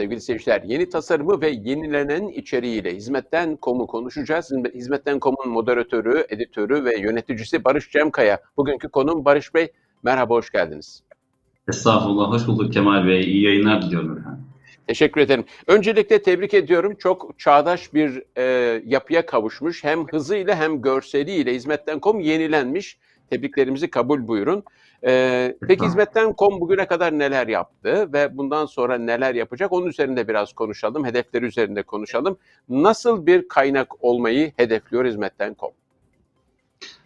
sevgili seyirciler. Yeni tasarımı ve yenilenen içeriğiyle Hizmetten Kom'u konuşacağız. Hizmetten Kom'un moderatörü, editörü ve yöneticisi Barış Cemkaya. Bugünkü konum Barış Bey. Merhaba, hoş geldiniz. Estağfurullah, hoş bulduk Kemal Bey. İyi yayınlar diliyorum efendim. Teşekkür ederim. Öncelikle tebrik ediyorum. Çok çağdaş bir e, yapıya kavuşmuş. Hem hızıyla hem görseliyle Hizmetten.com yenilenmiş. Tebriklerimizi kabul buyurun. E, peki Hizmetten.com bugüne kadar neler yaptı ve bundan sonra neler yapacak? Onun üzerinde biraz konuşalım. Hedefleri üzerinde konuşalım. Nasıl bir kaynak olmayı hedefliyor Hizmetten.com?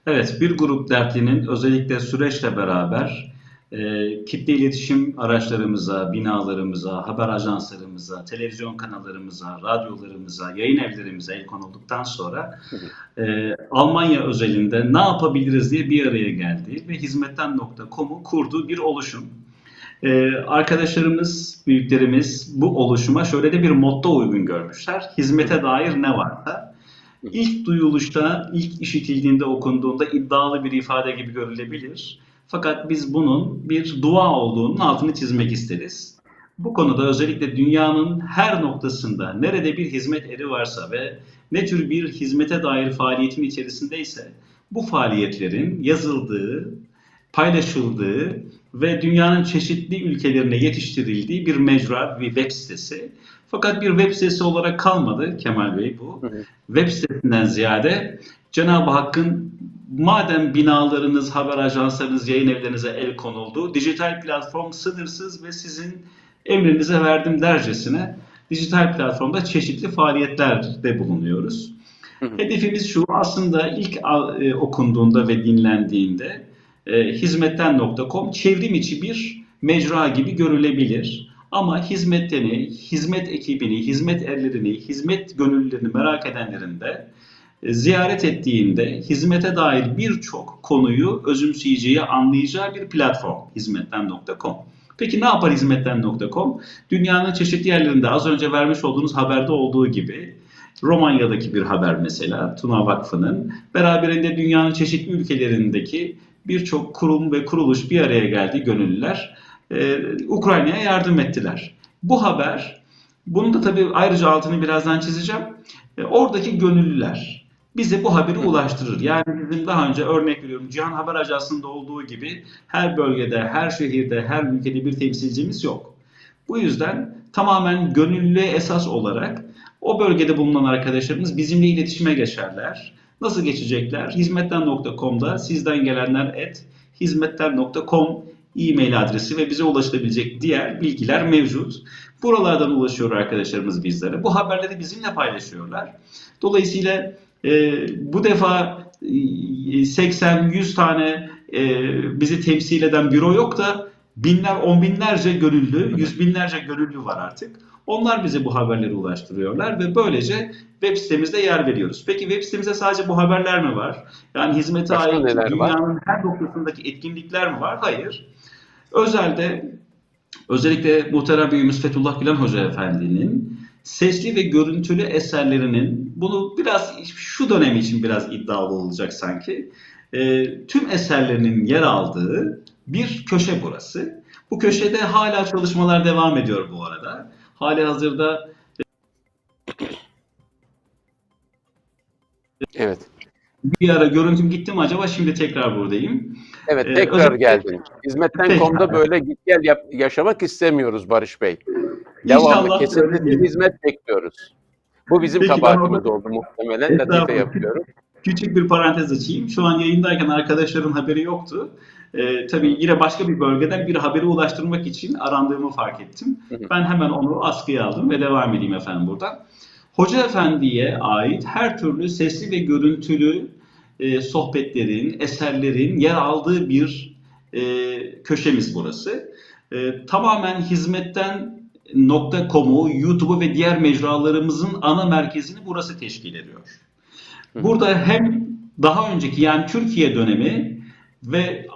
Evet, bir grup dertlinin özellikle süreçle beraber e, kitle iletişim araçlarımıza, binalarımıza, haber ajanslarımıza, televizyon kanallarımıza, radyolarımıza, yayın evlerimize el konulduktan sonra e, Almanya özelinde ne yapabiliriz diye bir araya geldi ve hizmetten.com'u kurduğu bir oluşum. Ee, arkadaşlarımız, büyüklerimiz bu oluşuma şöyle de bir motto uygun görmüşler. Hizmete dair ne varsa ilk duyuluşta, ilk işitildiğinde, okunduğunda iddialı bir ifade gibi görülebilir. Fakat biz bunun bir dua olduğunun altını çizmek isteriz. Bu konuda özellikle dünyanın her noktasında nerede bir hizmet eri varsa ve ne tür bir hizmete dair faaliyetin içerisindeyse bu faaliyetlerin yazıldığı, paylaşıldığı ve dünyanın çeşitli ülkelerine yetiştirildiği bir mecra, bir web sitesi. Fakat bir web sitesi olarak kalmadı Kemal Bey bu. Web sitesinden ziyade Cenab-ı Hakk'ın madem binalarınız, haber ajanslarınız, yayın evlerinize el konuldu, dijital platform sınırsız ve sizin emrinize verdim dercesine dijital platformda çeşitli faaliyetlerde bulunuyoruz. Hı hı. Hedefimiz şu aslında ilk e, okunduğunda ve dinlendiğinde e, hizmetten.com çevrim içi bir mecra gibi görülebilir. Ama hizmetteni, hizmet ekibini, hizmet erlerini, hizmet gönüllülerini merak edenlerin de ziyaret ettiğinde hizmete dair birçok konuyu özümseyeceği, anlayacağı bir platform hizmetten.com. Peki ne yapar hizmetten.com? Dünyanın çeşitli yerlerinde az önce vermiş olduğunuz haberde olduğu gibi Romanya'daki bir haber mesela Tuna Vakfı'nın beraberinde dünyanın çeşitli ülkelerindeki birçok kurum ve kuruluş bir araya geldi gönüllüler e, Ukrayna'ya yardım ettiler. Bu haber, bunu da tabii ayrıca altını birazdan çizeceğim. E, oradaki gönüllüler bize bu haberi ulaştırır. Yani bizim daha önce örnek veriyorum Cihan Haber Ajansı'nda olduğu gibi her bölgede, her şehirde, her ülkede bir temsilcimiz yok. Bu yüzden tamamen gönüllüye esas olarak o bölgede bulunan arkadaşlarımız bizimle iletişime geçerler. Nasıl geçecekler? Hizmetten.com'da sizden gelenler et hizmetten.com e-mail adresi ve bize ulaşılabilecek diğer bilgiler mevcut. Buralardan ulaşıyor arkadaşlarımız bizlere. Bu haberleri bizimle paylaşıyorlar. Dolayısıyla bu defa e, 80-100 tane e, bizi temsil eden büro yok da binler, on binlerce gönüllü, yüz binlerce gönüllü var artık. Onlar bize bu haberleri ulaştırıyorlar ve böylece web sitemizde yer veriyoruz. Peki web sitemizde sadece bu haberler mi var? Yani hizmete Başka ait neler var? dünyanın her noktasındaki etkinlikler mi var? Hayır. Özelde özellikle muhterem büyüğümüz Fethullah Gülen Hoca Efendi'nin sesli ve görüntülü eserlerinin bunu biraz şu dönem için biraz iddialı olacak sanki. e, tüm eserlerinin yer aldığı bir köşe burası. Bu köşede hala çalışmalar devam ediyor bu arada. Hali hazırda Evet. bir ara görüntüm gitti mi acaba şimdi tekrar buradayım. Evet, Ee, tekrar özellikle- geldin. Hizmetten.com'da böyle git gel yap- yaşamak istemiyoruz Barış Bey. Devamlı kesintisiz değil. hizmet bekliyoruz. Bu bizim Peki, kabahatimiz oldu muhtemelen. Latife yapıyorum. Küçük bir parantez açayım. Şu an yayındayken arkadaşların haberi yoktu. Ee, tabii yine başka bir bölgeden bir haberi ulaştırmak için arandığımı fark ettim. Hı hı. Ben hemen onu askıya aldım ve devam edeyim efendim buradan. Hoca Efendi'ye ait her türlü sesli ve görüntülü e, sohbetlerin, eserlerin yer aldığı bir e, köşemiz burası. E, tamamen hizmetten .com'u, YouTube'u ve diğer mecralarımızın ana merkezini burası teşkil ediyor. Burada hem daha önceki yani Türkiye dönemi ve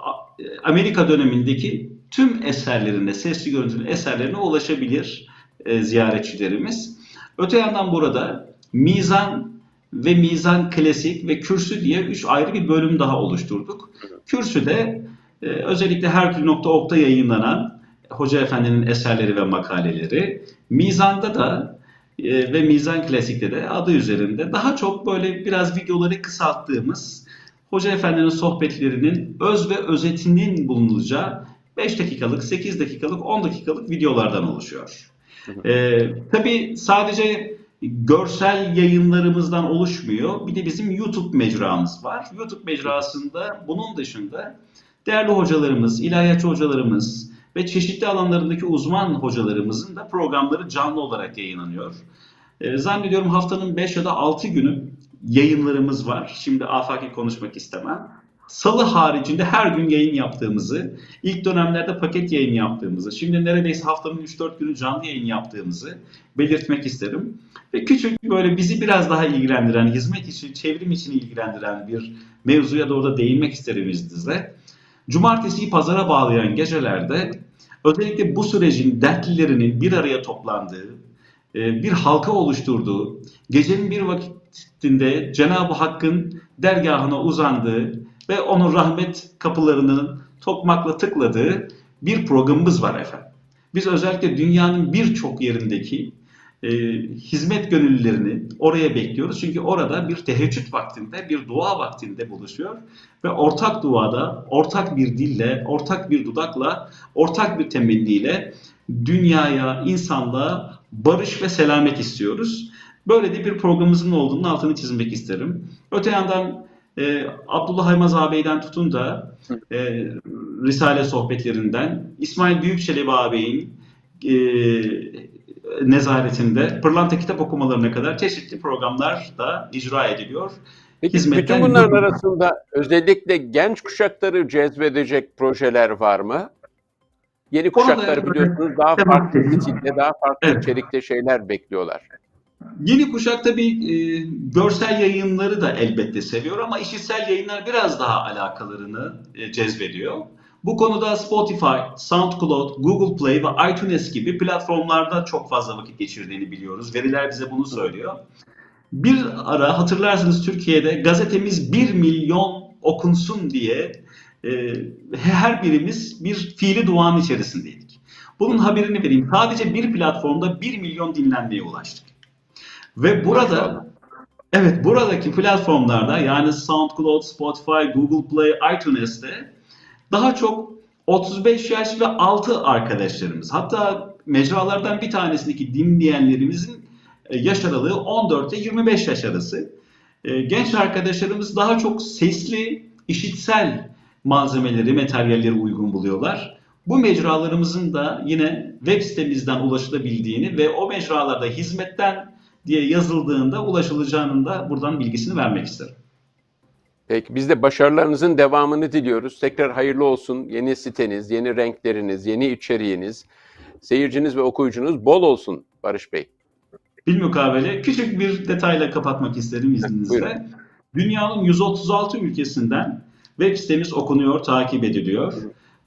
Amerika dönemindeki tüm eserlerine, sesli görüntülü eserlerine ulaşabilir e, ziyaretçilerimiz. Öte yandan burada Mizan ve Mizan Klasik ve Kürsü diye üç ayrı bir bölüm daha oluşturduk. Kürsüde e, özellikle Herkül.org'da yayınlanan Hoca Efendi'nin eserleri ve makaleleri, Mizan'da da e, ve Mizan Klasik'te de adı üzerinde daha çok böyle biraz videoları kısalttığımız Hoca Efendi'nin sohbetlerinin öz ve özetinin bulunulacağı 5 dakikalık, 8 dakikalık, 10 dakikalık videolardan oluşuyor. Ee, tabii sadece görsel yayınlarımızdan oluşmuyor. Bir de bizim YouTube mecramız var. YouTube mecrasında bunun dışında değerli hocalarımız, ilahiyatçı hocalarımız ve çeşitli alanlarındaki uzman hocalarımızın da programları canlı olarak yayınlanıyor. Ee, zannediyorum haftanın 5 ya da 6 günü yayınlarımız var. Şimdi afaki konuşmak istemem. Salı haricinde her gün yayın yaptığımızı, ilk dönemlerde paket yayın yaptığımızı, şimdi neredeyse haftanın 3-4 günü canlı yayın yaptığımızı belirtmek isterim. Ve küçük böyle bizi biraz daha ilgilendiren, hizmet için, çevrim için ilgilendiren bir mevzuya da orada değinmek isterim izninizle. Cumartesiyi pazara bağlayan gecelerde özellikle bu sürecin dertlilerinin bir araya toplandığı, e, bir halka oluşturduğu, gecenin bir vakitinde Cenab-ı Hakk'ın dergahına uzandığı ve onun rahmet kapılarının tokmakla tıkladığı bir programımız var efendim. Biz özellikle dünyanın birçok yerindeki e, hizmet gönüllülerini oraya bekliyoruz. Çünkü orada bir teheccüd vaktinde, bir dua vaktinde buluşuyor ve ortak duada, ortak bir dille, ortak bir dudakla, ortak bir temenniyle dünyaya, insanlığa barış ve selamet istiyoruz. Böyle de bir programımızın olduğunun altını çizmek isterim. Öte yandan e, Abdullah Haymaz ağabeyden tutun da e, Risale sohbetlerinden İsmail Büyükçelebi ağabeyin e, nezaretinde pırlanta kitap okumalarına kadar çeşitli programlar da icra ediliyor. Peki Hizmetten bütün bunların yürü- arasında özellikle genç kuşakları cezbedecek projeler var mı? Yeni kuşakları biliyorsunuz daha farklı stilde, daha farklı Evet. içerikte şeyler bekliyorlar. Yeni kuşak tabii e, görsel yayınları da elbette seviyor ama işitsel yayınlar biraz daha alakalarını e, cezbediyor. Bu konuda Spotify, SoundCloud, Google Play ve iTunes gibi platformlarda çok fazla vakit geçirdiğini biliyoruz. Veriler bize bunu söylüyor. Bir ara hatırlarsınız Türkiye'de gazetemiz 1 milyon okunsun diye e, her birimiz bir fiili duanın içerisindeydik. Bunun haberini vereyim. Sadece bir platformda 1 milyon dinlenmeye ulaştık. Ve burada. Evet, buradaki platformlarda yani SoundCloud, Spotify, Google Play, iTunes'te daha çok 35 yaş ve altı arkadaşlarımız. Hatta mecralardan bir tanesindeki dinleyenlerimizin e, yaş aralığı 14 ile 25 yaş arası. E, Genç arkadaşlarımız daha çok sesli, işitsel malzemeleri, materyalleri uygun buluyorlar. Bu mecralarımızın da yine web sitemizden ulaşılabildiğini ve o mecralarda hizmetten diye yazıldığında ulaşılacağının da buradan bilgisini vermek isterim. Peki biz de başarılarınızın devamını diliyoruz. Tekrar hayırlı olsun. Yeni siteniz, yeni renkleriniz, yeni içeriğiniz, seyirciniz ve okuyucunuz bol olsun Barış Bey. Bilmukabele küçük bir detayla kapatmak isterim izninizle. Dünyanın 136 ülkesinden web sitemiz okunuyor, takip ediliyor.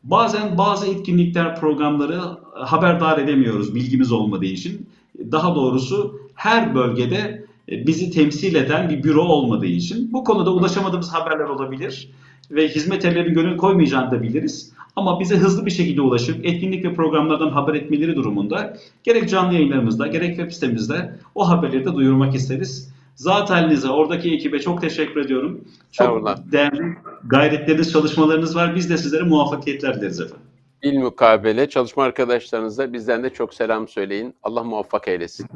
Bazen bazı etkinlikler, programları haberdar edemiyoruz bilgimiz olmadığı için. Daha doğrusu her bölgede e, bizi temsil eden bir büro olmadığı için bu konuda ulaşamadığımız haberler olabilir ve hizmetlerin gönül koymayacağını da biliriz. Ama bize hızlı bir şekilde ulaşıp etkinlik ve programlardan haber etmeleri durumunda gerek canlı yayınlarımızda gerek web sitemizde o haberleri de duyurmak isteriz. Zat halinize, oradaki ekibe çok teşekkür ediyorum. Çok değerli gayretleriniz, çalışmalarınız var. Biz de sizlere muvaffakiyetler dileriz efendim. İlmukabele çalışma arkadaşlarınıza bizden de çok selam söyleyin. Allah muvaffak eylesin.